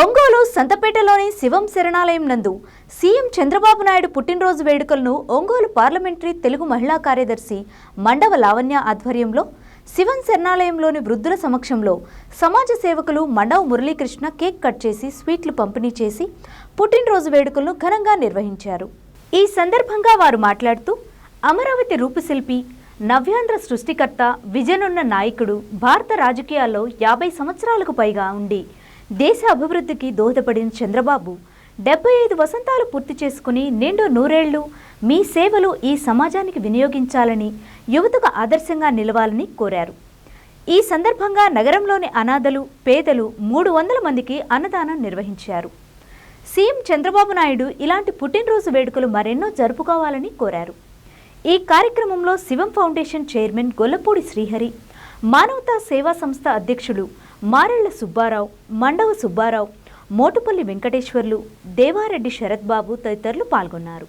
ఒంగోలు సంతపేటలోని శివం శరణాలయం నందు సీఎం చంద్రబాబు నాయుడు పుట్టినరోజు వేడుకలను ఒంగోలు పార్లమెంటరీ తెలుగు మహిళా కార్యదర్శి మండవ లావణ్య ఆధ్వర్యంలో శివం శరణాలయంలోని వృద్ధుల సమక్షంలో సమాజ సేవకులు మండవ మురళీకృష్ణ కేక్ కట్ చేసి స్వీట్లు పంపిణీ చేసి పుట్టినరోజు వేడుకలను ఘనంగా నిర్వహించారు. ఈ సందర్భంగా వారు మాట్లాడుతూ అమరావతి రూపశిల్పి నవ్యాంధ్ర సృష్టికర్త విజనున్న నాయకుడు భారత రాజకీయాల్లో యాభై సంవత్సరాలకు పైగా ఉండి దేశ అభివృద్ధికి దోహదపడిన చంద్రబాబు డెబ్బై ఐదు వసంతాలు పూర్తి చేసుకుని నిండు నూరేళ్ళు మీ సేవలు ఈ సమాజానికి వినియోగించాలని యువతకు ఆదర్శంగా నిలవాలని కోరారు. ఈ సందర్భంగా నగరంలోని అనాథలు పేదలు మూడు వందల మందికి అన్నదానం నిర్వహించారు. సీఎం చంద్రబాబు నాయుడు ఇలాంటి పుట్టినరోజు వేడుకలు మరెన్నో జరుపుకోవాలని కోరారు. ఈ కార్యక్రమంలో శివం ఫౌండేషన్ చైర్మన్ గొల్లపూడి శ్రీహరి మానవతా సేవా సంస్థ అధ్యక్షులు మారెళ్ళ సుబ్బారావు మండవ సుబ్బారావు మోటుపల్లి వెంకటేశ్వర్లు దేవారెడ్డి శరత్ బాబు తదితరులు పాల్గొన్నారు.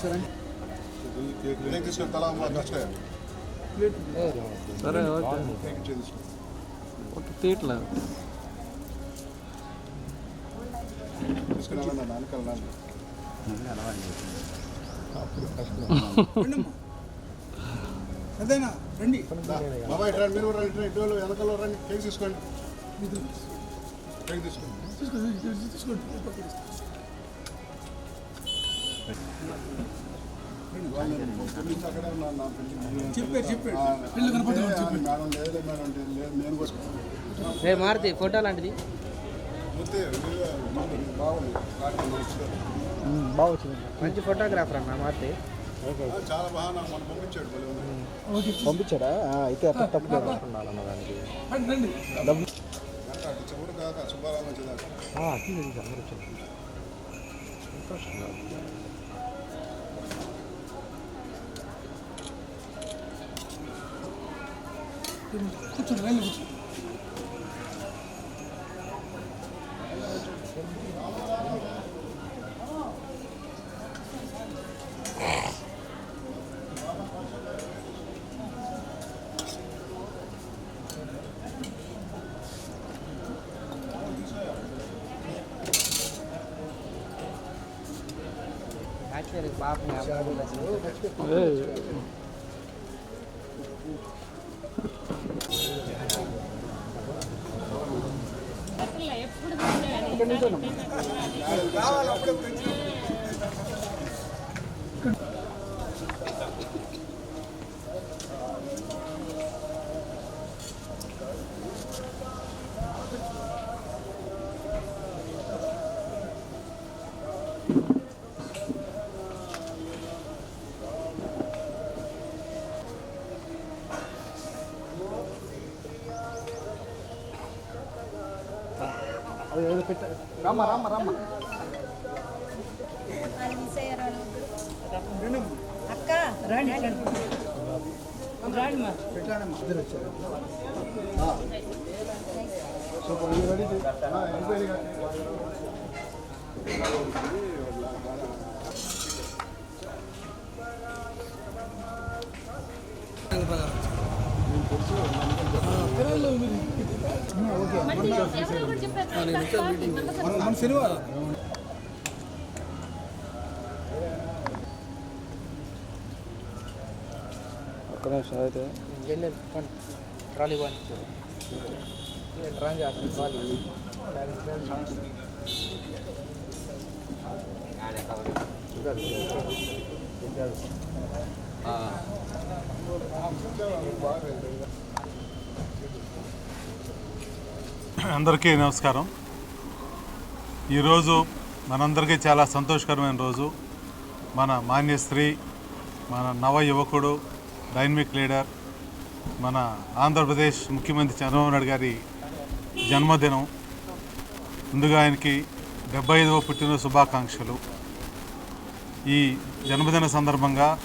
కేక్ తీసుకొని తలా నచ్చగా సరే ఓకే. ఓకే తీయట్లే. తీసుకుని వెళ్ళండి నాన్నకల్ నాన్న అదేనా రండి బాబా ఇటు రండి మీరు కూడా రండి ఇటు వాళ్ళు వెనకాల రండి కేక్ తీసుకోండి కేక్ తీసుకోండి తీసుకోండి తీసుకోండి రే మారుతి ఫోటో లాంటిది. బాగా వచ్చింది మంచి ఫోటోగ్రాఫర్ అన్న మారుతి. ఆ, చాలా బాగా నాకు మనం పంపించాడు అయితే అట్లా తప్పు ఉండాలన్న దానికి. డబ్బు చివరి కాక సుబ్బారావు మంచిదాకా ఆ, అట్లే ఇది అందరూ వచ్చారు కూర్చోండి రండి కూర్చోండి యాక్చువల్లీ పాపం రామ్మ రామ్మ రామ్మ అక్క రండి రండి రండి మా ఇద్దరు వచ్చారు సూపర్ ఇది రెడీ చేయి. ఆ, వెళ్ళిపోయింది కదా. మన మన శనివారం ఒక్క నిమిషం అయితే ట్రాలీ వన్ ట్రాన్ చేస్తాను ట్రాలీ అందరికీ నమస్కారం. ఈరోజు మనందరికీ చాలా సంతోషకరమైన రోజు. మన మాన్యశ్రీ మన నవ యువకుడు డైనమిక్ లీడర్ మన ఆంధ్రప్రదేశ్ ముఖ్యమంత్రి చంద్రబాబు నాయుడు గారి జన్మదినం. ముందుగా ఆయనకి డెబ్బై ఐదవ పుట్టినరోజు శుభాకాంక్షలు. ఈ జన్మదిన సందర్భంగా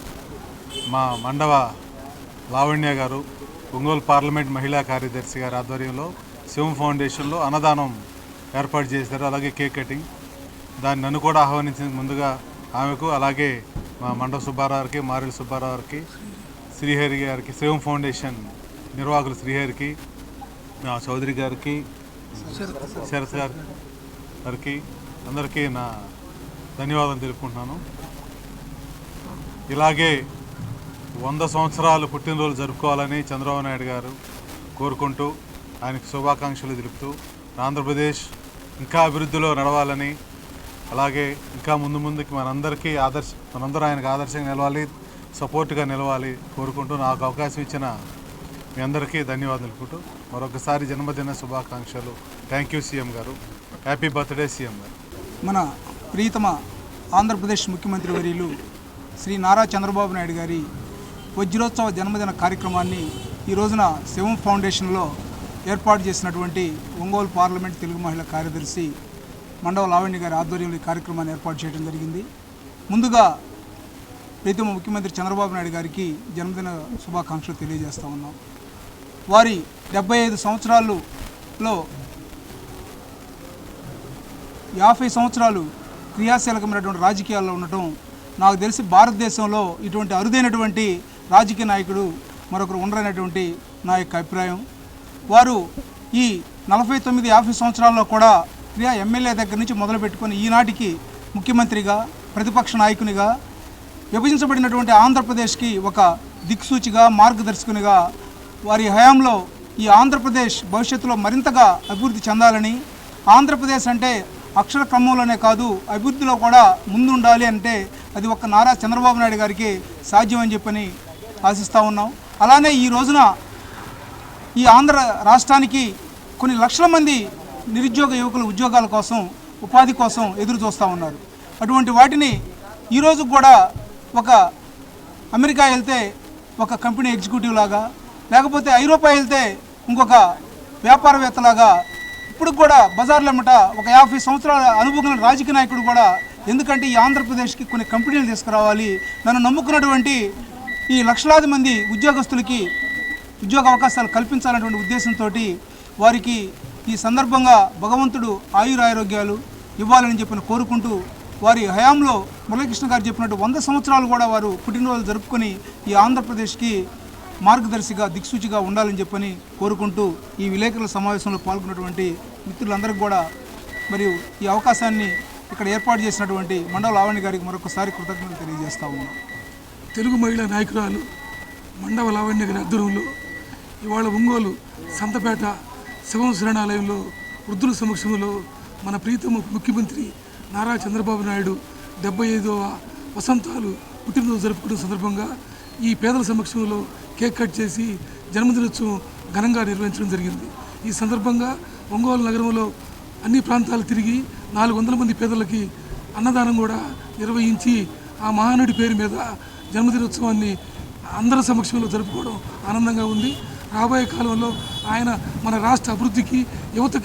మా మండవ లావణ్య గారు ఒంగోలు పార్లమెంట్ మహిళా కార్యదర్శి గారి ఆధ్వర్యంలో శివం ఫౌండేషన్లో అన్నదానం ఏర్పాటు చేశారు అలాగే కేక్ కటింగ్. దాన్ని నన్ను కూడా ఆహ్వానించిన ముందుగా ఆమెకు అలాగే మా మండవ సుబ్బారావుకి గారికి మారెల శ్రీహరి గారికి శివం ఫౌండేషన్ నిర్వాహకులు శ్రీహరికి నా చౌదరి గారికి శరత్ గారి గారికి అందరికీ నా ధన్యవాదాలు తెలుపుకుంటున్నాను. ఇలాగే వంద సంవత్సరాలు పుట్టినరోజు జరుపుకోవాలని చంద్రబాబు నాయుడు గారు కోరుకుంటూ ఆయనకు శుభాకాంక్షలు తెలుపుతూ ఆంధ్రప్రదేశ్ ఇంకా అభివృద్ధిలో నడవాలని అలాగే ఇంకా ముందు ముందుకి మనందరికీ ఆదర్శ మనందరూ ఆయనకు ఆదర్శంగా నిలవాలి సపోర్ట్గా నిలవాలి కోరుకుంటూ నాకు అవకాశం ఇచ్చిన మీ అందరికీ ధన్యవాదాలు అనుకుంటూ మరొకసారి జన్మదిన శుభాకాంక్షలు. థ్యాంక్ యూ సీఎం గారు. హ్యాపీ బర్త్డే సీఎం గారు. మన ప్రియతమ ఆంధ్రప్రదేశ్ ముఖ్యమంత్రి వర్యులు శ్రీ నారా చంద్రబాబు నాయుడు గారి వజ్రోత్సవ జన్మదిన కార్యక్రమాన్ని ఈ రోజున శివం ఫౌండేషన్లో ఏర్పాటు చేసినటువంటి ఒంగోలు పార్లమెంట్ తెలుగు మహిళా కార్యదర్శి మండవ లావణ్య గారి ఆధ్వర్యంలో ఈ కార్యక్రమాన్ని ఏర్పాటు చేయడం జరిగింది. ముందుగా ప్రీతమ ముఖ్యమంత్రి చంద్రబాబు నాయుడు గారికి జన్మదిన శుభాకాంక్షలు తెలియజేస్తూ ఉన్నాం. వారి డెబ్బై ఐదు సంవత్సరాలలో యాభై సంవత్సరాలు క్రియాశీలకమైనటువంటి రాజకీయాల్లో ఉండటం నాకు తెలిసి భారతదేశంలో ఇటువంటి అరుదైనటువంటి రాజకీయ నాయకుడు మరొకరు ఉండరనేటువంటి నా యొక్క అభిప్రాయం. వారు ఈ నలభై తొమ్మిది యాభై సంవత్సరాల్లో కూడా క్రియా ఎమ్మెల్యే దగ్గర నుంచి మొదలుపెట్టుకుని ఈనాటికి ముఖ్యమంత్రిగా ప్రతిపక్ష నాయకునిగా విభజించబడినటువంటి ఆంధ్రప్రదేశ్కి ఒక దిక్సూచిగా మార్గదర్శకునిగా వారి హయాంలో ఈ ఆంధ్రప్రదేశ్ భవిష్యత్తులో మరింతగా అభివృద్ధి చెందాలని ఆంధ్రప్రదేశ్ అంటే అక్షర క్రమంలోనే కాదు అభివృద్ధిలో కూడా ముందుండాలి అంటే అది ఒక నారా చంద్రబాబు నాయుడు గారికి సాధ్యం అని చెప్పని ఆశిస్తూ ఉన్నాం. అలానే ఈ రోజున ఈ ఆంధ్ర రాష్ట్రానికి కొన్ని లక్షల మంది నిరుద్యోగ యువకులు ఉద్యోగాల కోసం ఉపాధి కోసం ఎదురు చూస్తూ ఉన్నారు. అటువంటి వాటిని ఈరోజు కూడా ఒక అమెరికా వెళ్తే ఒక కంపెనీ ఎగ్జిక్యూటివ్ లాగా లేకపోతే ఐరోపా వెళ్తే ఇంకొక వ్యాపారవేత్తలాగా ఇప్పుడు కూడా బజార్లమ్మట ఒక యాభై సంవత్సరాల అనుభవం రాజకీయ నాయకుడు కూడా ఎందుకంటే ఈ ఆంధ్రప్రదేశ్కి కొన్ని కంపెనీలు తీసుకురావాలి నన్ను నమ్ముకున్నటువంటి ఈ లక్షలాది మంది ఉద్యోగస్తులకి ఉద్యోగ అవకాశాలు కల్పించాలనేటువంటి ఉద్దేశంతో వారికి ఈ సందర్భంగా భగవంతుడు ఆయురారోగ్యాలు ఇవ్వాలని చెప్పిన కోరుకుంటూ వారి హయాంలో మురళీకృష్ణ గారు చెప్పినట్టు వంద సంవత్సరాలు కూడా వారు పుట్టినరోజు జరుపుకొని ఈ ఆంధ్రప్రదేశ్కి మార్గదర్శిగా దిక్సూచిగా ఉండాలని చెప్పని కోరుకుంటూ ఈ విలేకరుల సమావేశంలో పాల్గొన్నటువంటి మిత్రులందరికీ కూడా మరియు ఈ అవకాశాన్ని ఇక్కడ ఏర్పాటు చేసినటువంటి మండల లావణ్య గారికి మరొకసారి కృతజ్ఞతలు తెలియజేస్తా ఉన్నాం. తెలుగు మహిళా నాయకురాలు మండవ లావణ్య గారి ఆధ్వర్యంలో ఇవాళ ఒంగోలు సంతపేట శివం శరణాలయంలో వృద్ధుల సమక్షంలో మన ప్రీతమ ముఖ్యమంత్రి నారా చంద్రబాబు నాయుడు డెబ్బై ఐదవ వసంతాలు పుట్టినరోజు జరుపుకునే సందర్భంగా ఈ పేదల సమక్షంలో కేక్ కట్ చేసి జన్మదినోత్సవం ఘనంగా నిర్వహించడం జరిగింది. ఈ సందర్భంగా ఒంగోలు నగరంలో అన్ని ప్రాంతాలు తిరిగి నాలుగు వందల మంది పేదలకి అన్నదానం కూడా నిర్వహించి ఆ మహానుడి పేరు మీద జన్మదినోత్సవాన్ని అందరి సమక్షంలో జరుపుకోవడం ఆనందంగా ఉంది. రాబోయే కాలంలో ఆయన మన రాష్ట్ర అభివృద్ధికి యువతకి